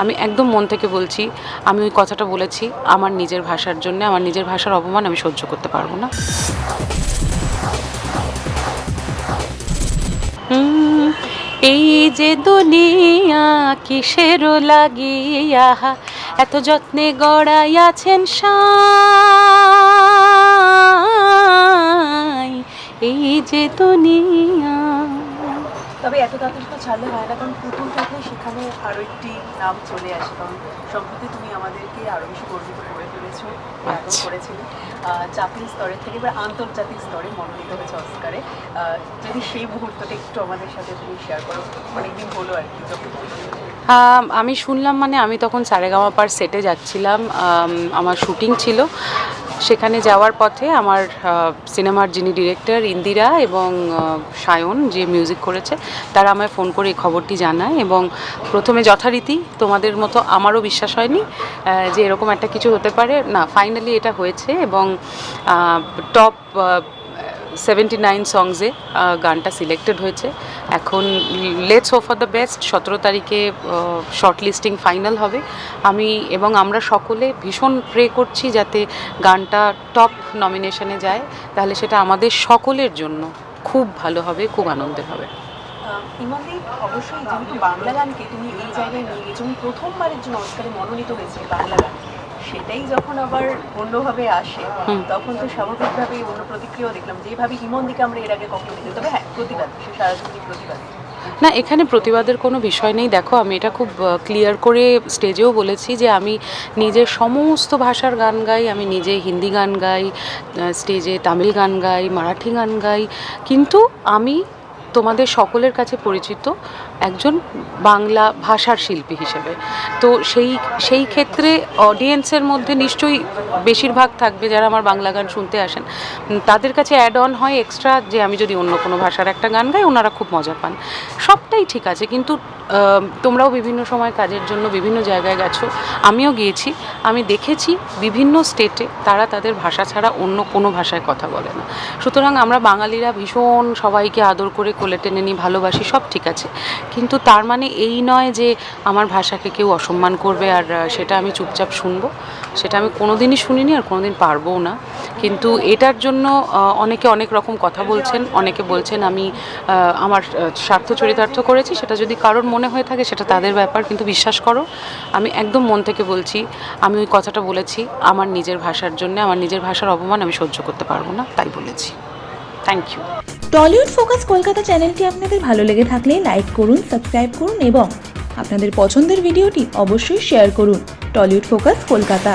আমি একদম মন থেকে বলছি, আমি ওই কথাটা বলেছি, আমার নিজের ভাষার জন্য, আমার নিজের ভাষার অপমান আমি সহ্য করতে পারব না। এই যে দুনিয়া কিসেরও লাগিয়া, এত যত্নে গড়াইয়াছেন সাই। এই যে দুনিয়া তবে এত তাড়াতাড়ি তো ছাড়লে হয় না কারণ পুতুল থাকলে সেখানে আরও একটি নাম চলে আসে কারণ সম্প্রতি তুমি আমাদেরকে আরও বেশি গর্বিত করে ফেলেছো আগেও আচ্ছা। করেছিলে। জাতীয় স্তরের থেকে এবার আন্তর্জাতিক স্তরে মনোনীত হয়েছে অস্কারে। যদি সেই মুহূর্তটা একটু আমাদের সাথে তুমি শেয়ার করো অনেকদিন হলো আর কি যখন আম, শুনলাম মানে আমি তখন সারেগামা পার সেটে যাচ্ছিলাম আমার শুটিং ছিল। সেখানে যাওয়ার পথে আমার সিনেমার যিনি ডিরেক্টর ইন্দিরা এবং সায়ন যে মিউজিক করেছে, তারা আমায় ফোন করে এই খবরটি জানায় এবং প্রথমে যথারীতি তোমাদের মতো আমারও বিশ্বাস হয়নি যে এরকম একটা কিছু হতে পারে। না ফাইনালি এটা হয়েছে এবং টপ সেভেন্টি নাইন সংসে গানটা সিলেক্টেড হয়েছে। এখন লেটস হো ফর দ্য বেস্ট সতেরো তারিখে শর্ট লিস্টিং ফাইনাল হবে। আমি এবং আমরা সকলে ভীষণ প্রে করছি যাতে গানটা টপ নমিনেশনে যায়। তাহলে সেটা আমাদের সকলের জন্য খুব ভালো হবে, খুব আনন্দের হবে। অবশ্যই যেহেতু বাংলা গানকে তুমি এই জায়গায় নিয়ে গেছো প্রথমবারের জন্য অস্কারে মনোনীত হয়েছে বাংলা গান। সেটাই যখন আবার অন্যভাবে আসে। তখন তো স্বাভাবিকভাবেই অন্য প্রতিক্রিয়াও দেখলাম। যেভাবে হিমন্দিকে আমরা এর আগে কখনো দেখি তবে হ্যাঁ প্রতিবাদ সে সারাজীবনই প্রতিবাদ। না এখানে প্রতিবাদের কোনো বিষয় নেই। দেখো আমি এটা খুব ক্লিয়ার করে স্টেজেও বলেছি যে আমি নিজের সমস্ত ভাষার গান গাই আমি নিজে হিন্দি গান গাই স্টেজে তামিল গান গাই মারাঠি গান গাই। কিন্তু আমি তোমাদের সকলের কাছে পরিচিত একজন বাংলা ভাষার শিল্পী হিসেবে। তো সেই সেই ক্ষেত্রে অডিয়েন্সের মধ্যে নিশ্চয়ই বেশিরভাগ থাকবে যারা আমার বাংলা গান শুনতে আসেন। তাদের কাছে অ্যাড অন হয় এক্সট্রা যে আমি যদি অন্য কোনো ভাষার একটা গান গাই, ওনারা খুব মজা পান। সবটাই ঠিক আছে, কিন্তু তোমরাও বিভিন্ন সময় কাজের জন্য বিভিন্ন জায়গায় গেছো। আমিও গিয়েছি। আমি দেখেছি বিভিন্ন স্টেটে তারা তাদের ভাষা ছাড়া অন্য কোনো ভাষায় কথা বলে না। সুতরাং আমরা বাঙালিরা ভীষণ সবাইকে আদর করে কোলে টেনে নিই, ভালোবাসি, সব ঠিক আছে। কিন্তু তার মানে এই নয় যে আমার ভাষাকে কেউ অসম্মান করবে আর সেটা আমি চুপচাপ শুনব। সেটা আমি কোনোদিনই শুনিনি আর কোনোদিন পারবও না। কিন্তু এটার জন্য অনেকে অনেক রকম কথা বলছেন। অনেকে বলছেন আমি আমার স্বার্থ চরিতার্থ করেছি। সেটা যদি কারোর মনে হয়ে থাকে সেটা তাদের ব্যাপার, কিন্তু বিশ্বাস করো, আমি একদম মন থেকে বলছি, আমি ওই কথাটা বলেছি, আমার নিজের ভাষার জন্য, আমার নিজের ভাষার অপমান আমি সহ্য করতে পারব না, তাই বলেছি। Thank you Tollywood focus Kolkata চ্যানেলটি আপনাদের ভালো লেগে থাকলে লাইক করুন, সাবস্ক্রাইব করুন এবং আপনাদের পছন্দের ভিডিওটি অবশ্যই শেয়ার করুন, টলিউড ফোকাস কলকাতা।